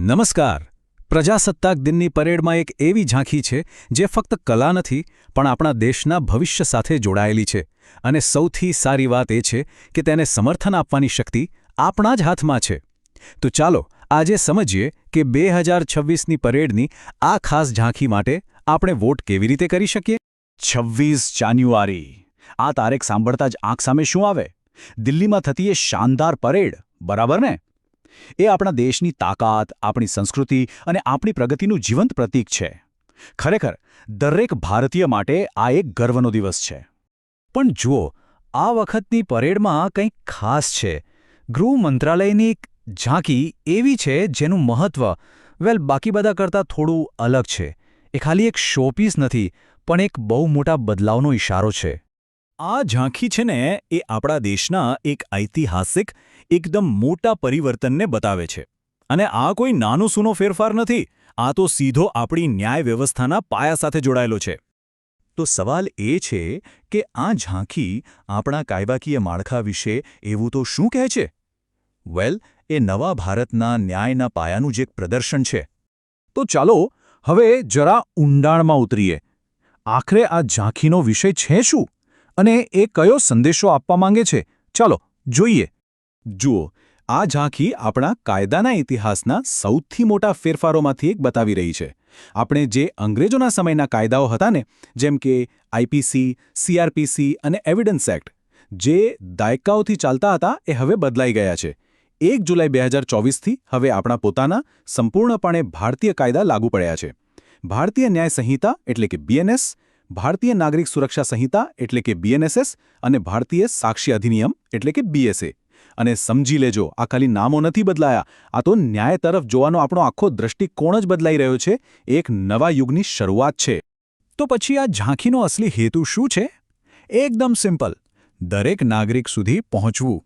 નમસ્કાર. પ્રજાસત્તાક દિનની પરેડમાં એક એવી ઝાંખી છે, જે ફક્ત કલા નથી, પણ આપણા દેશના ભવિષ્ય સાથે જોડાયેલી છે. અને સૌથી સારી વાત એ છે કે તેને સમર્થન આપવાની શક્તિ આપણા જ હાથમાં છે. તો ચાલો, આજે સમજીએ કે બે હજાર છવ્વીસની પરેડની આ ખાસ ઝાંખી માટે આપણે વોટ કેવી રીતે કરી શકીએ? છવ્વીસ જાન્યુઆરી. આ તારીખ સાંભળતા જ આંખ સામે શું આવે? દિલ્હીમાં થતી એ શાનદાર પરેડ, બરાબર ને? એ આપણા દેશની તાકાત, આપણી સંસ્કૃતિ અને આપણી પ્રગતિનું જીવંત પ્રતીક છે. ખરેખર, દરેક ભારતીય માટે આ એક ગર્વનો દિવસ છે. પણ જુઓ, આ વખતની પરેડમાં કંઈક ખાસ છે. ગૃહ મંત્રાલયની એક ઝાંકી એવી છે જેનું મહત્વ, વેલ, બાકી બધા કરતાં થોડું અલગ છે. એ ખાલી એક શોપીસ નથી, પણ એક બહુ મોટા બદલાવનો ઇશારો છે. આ ઝાંખી છે ને એ આપણા દેશના એક ઐતિહાસિક, એકદમ મોટા પરિવર્તનને બતાવે છે. અને આ કોઈ નાનો સૂનો ફેરફાર નથી, આ તો સીધો આપણી ન્યાય વ્યવસ્થાના પાયા સાથે જોડાયેલો છે. તો સવાલ એ છે કે આ ઝાંખી આપણા કાયદાકીય માળખા વિશે એવું તો શું કહે છે? વેલ, એ નવા ભારતના ન્યાયના પાયાનું જ પ્રદર્શન છે. તો ચાલો, હવે જરા ઊંડાણમાં ઉતરીએ. આખરે આ ઝાંખીનો વિષય છે શું? અને એ કયો સંદેશો આપવા માંગે છે? ચાલો, જોઈએ. જુઓ, આ ઝાંખી આપણા કાયદાના ઇતિહાસના સૌથી મોટા ફેરફારોમાંથી એક બતાવી રહી છે. આપણે જે અંગ્રેજોના સમયના કાયદાઓ હતા ને, જેમ કે આઈપીસી સીઆરપીસી અને એવિડન્સ એક્ટ, જે દાયકાઓથી ચાલતા હતા, એ હવે બદલાઈ ગયા છે. એક જુલાઈ બે હજાર ચોવીસથી હવે આપણા પોતાના સંપૂર્ણપણે ભારતીય કાયદા લાગુ પડ્યા છે. ભારતીય ન્યાય સંહિતા એટલે કે બીએનએસ ભારતીય નાગરિક સુરક્ષા સંહિતા એટલે કે બીએનએસએસ અને ભારતીય સાક્ષી અધિનિયમ એટલે કે બીએસએ અને સમજી લેજો, આ ખાલી નામો નથી બદલાયા. આ તો ન્યાય તરફ જોવાનો આપણો આખો દૃષ્ટિકોણ જ બદલાઈ રહ્યો છે. એક નવા યુગની શરૂઆત છે. તો પછી આ ઝાંખીનો અસલી હેતુ શું છે? એકદમ સિમ્પલ. દરેક નાગરિક સુધી પહોંચવું.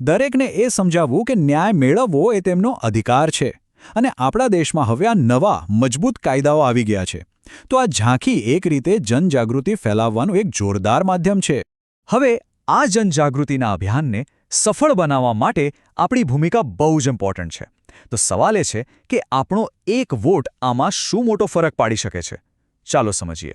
દરેકને એ સમજાવવું કે ન્યાય મેળવવો એ તેમનો અધિકાર છે. અને આપણા દેશમાં હવે આ નવા, મજબૂત કાયદાઓ આવી ગયા છે. તો આ ઝાંખી એક રીતે જનજાગૃતિ ફેલાવવાનું એક જોરદાર માધ્યમ છે. હવે, આ જનજાગૃતિના અભિયાનને સફળ બનાવવા માટે આપણી ભૂમિકા બહુ જ ઇમ્પોર્ટન્ટ છે. તો સવાલ એ છે કે આપણો એક વોટ આમાં શું મોટો ફરક પાડી શકે છે? ચાલો સમજીએ.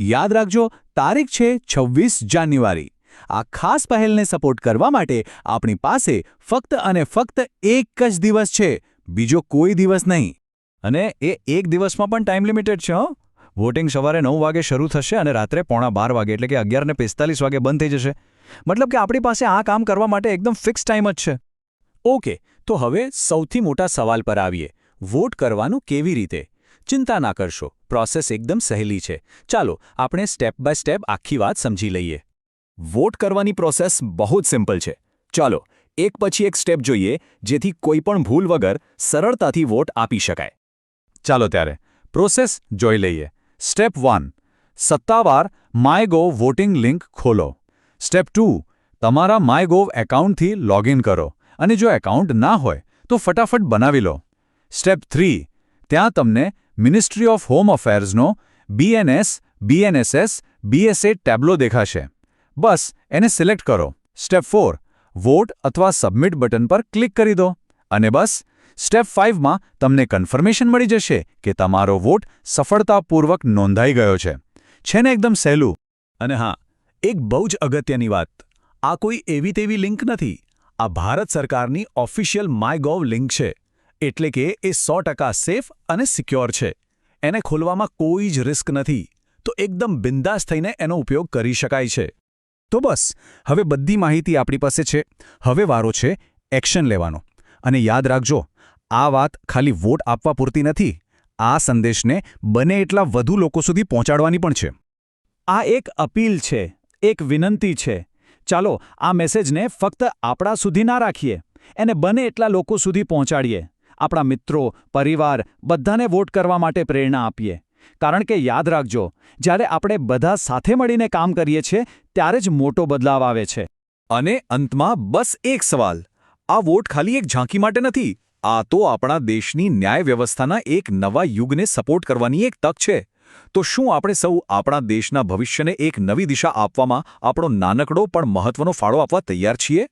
યાદ રાખજો, તારીખ છે છવ્વીસ જાન્યુઆરી. આ ખાસ પહેલને સપોર્ટ કરવા માટે આપણી પાસે ફક્ત અને ફક્ત એક જ દિવસ છે. બીજો કોઈ દિવસ નહીં. અને એ એક દિવસમાં પણ ટાઈમ લિમિટેડ છે, હો. વોટિંગ સવારે નવ વાગે શરૂ થશે અને રાત્રે પોણા બાર વાગે, એટલે કે અગિયારને પિસ્તાલીસ વાગે બંધ થઈ જશે. મતલબ કે આપણી પાસે આ કામ કરવા માટે એકદમ ફિક્સ ટાઈમ જ છે. ઓકે તો હવે સૌથી મોટા સવાલ પર આવીએ. વોટ કરવાનું કેવી રીતે? ચિંતા ના કરશો પ્રોસેસ એકદમ સહેલી છે. ચાલો, આપણે સ્ટેપ બાય સ્ટેપ આખી વાત સમજી લઈએ. વોટ કરવાની પ્રોસેસ બહુ જ સિમ્પલ છે. ચાલો, એક પછી એક સ્ટેપ જોઈએ, જેથી કોઈ પણ ભૂલ વગર સરળતાથી વોટ આપી શકાય. ચાલો ત્યારે, પ્રોસેસ જોઈ લઈએ. સ્ટેપ વન, સત્તાવાર માયગો વોટિંગ લિંક ખોલો. સ્ટેપ ટુ, તમારા માયગોવ એકાઉન્ટથી લોગિન કરો અને જો એકાઉન્ટ ના હોય, તો ફટાફટ બનાવી લો. સ્ટેપ થ્રી, ત્યાં તમને મિનિસ્ટ્રી ઓફ હોમ અફેર્સનો બીએનએસ બીએનએસએસ બીએસએ ટેબ્લો દેખાશે. બસ, એને સિલેક્ટ કરો. સ્ટેપ ફોર, વોટ અથવા સબમિટ બટન પર ક્લિક કરી દો. અને બસ સ્ટેપ ફાઇવમાં તમને કન્ફર્મેશન મળી જશે કે તમારો વોટ સફળતાપૂર્વક નોંધાઈ ગયો છે. છે ને એકદમ સહેલું? અને હા, એક બહુ જ અગત્યની વાત. આ કોઈ એવી તેવી લિંક નથી. આ ભારત સરકારની ઓફિશિયલ માયગોવ લિંક છે. એટલે કે એ સો સેફ અને સિક્યોર છે. એને ખોલવામાં કોઈ જ રિસ્ક નથી. તો એકદમ બિંદાસ થઈને એનો ઉપયોગ કરી શકાય છે. તો બસ, હવે બધી માહિતી આપણી પાસે છે. હવે વારો છે. એક્શન લેવાનો. અને યાદ રાખજો, આ વાત ખાલી વોટ આપવા પૂરતી નથી, આ સંદેશને બને એટલા વધુ લોકો સુધી પહોંચાડવાની પણ છે. આ એક અપીલ છે, એક વિનંતી છે. ચાલો, આ મેસેજને ફક્ત આપણા સુધી ના રાખીએ, એને બને એટલા લોકો સુધી પહોંચાડીએ. આપણા મિત્રો, પરિવાર, બધાને વોટ કરવા માટે પ્રેરણા આપીએ. કારણ કે યાદ રાખજો, જ્યારે આપણે બધા સાથે મળીને કામ કરીએ છીએ, ત્યારે જ મોટો બદલાવ આવે છે. અને અંતમાં બસ એક સવાલ. આ વોટ ખાલી એક ઝાંકી માટે નથી, આ તો આપણા દેશની ન્યાય વ્યવસ્થાના એક નવા યુગને સપોર્ટ કરવાની એક તક છે. તો શું આપણે સૌ આપણા દેશના ભવિષ્યને એક નવી દિશા આપવામાં આપણો નાનકડો પણ મહત્વનો ફાળો આપવા તૈયાર છીએ?